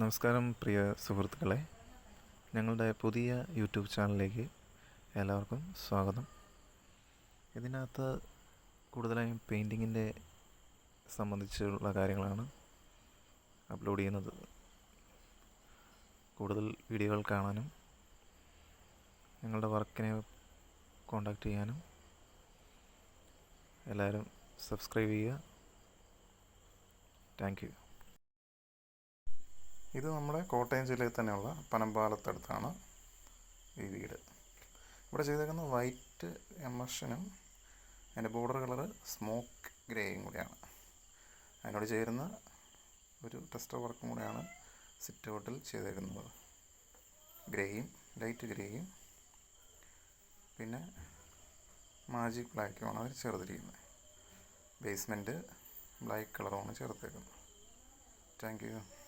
നമസ്കാരം പ്രിയ സുഹൃത്തുക്കളെ. ഞങ്ങളുടെ പുതിയ യൂട്യൂബ് ചാനലിലേക്ക് എല്ലാവർക്കും സ്വാഗതം. ഇതിനകത്ത് കൂടുതലായും പെയിന്റിങ്ങിന്റെ സംബന്ധിച്ചുള്ള കാര്യങ്ങളാണ് അപ്ലോഡ് ചെയ്യുന്നത്. കൂടുതൽ വീഡിയോകൾ കാണാനും ഞങ്ങളുടെ വർക്കിനെ കോണ്ടാക്ട് ചെയ്യാനും എല്ലാവരും സബ്സ്ക്രൈബ് ചെയ്യുക. Thank you. ഇത് നമ്മുടെ കോട്ടയം ജില്ലയിൽ തന്നെയുള്ള പനമ്പാലത്തടുത്താണ് ഈ വീട്. ഇവിടെ ചെയ്തേക്കുന്നത് വൈറ്റ് എമർഷനും അതിന്റെ ബോർഡർ കളറ് സ്മോക്ക് ഗ്രേയും കൂടിയാണ്. അതിനോട് ചേരുന്ന ഒരു ടെസ്റ്റർ വർക്കും കൂടെയാണ് സിറ്റ് ഔട്ടിൽ ചെയ്തേക്കുന്നത്. ഗ്രേയും ലൈറ്റ് ഗ്രേയും പിന്നെ മാജിക് ബ്ലാക്കുമാണ് അതിൽ ചേർത്തിരിക്കുന്നത്. ബേസ്മെന്റ് ബ്ലാക്ക് കളറുമാണ് ചേർത്തേക്കുന്നത്. Thank you.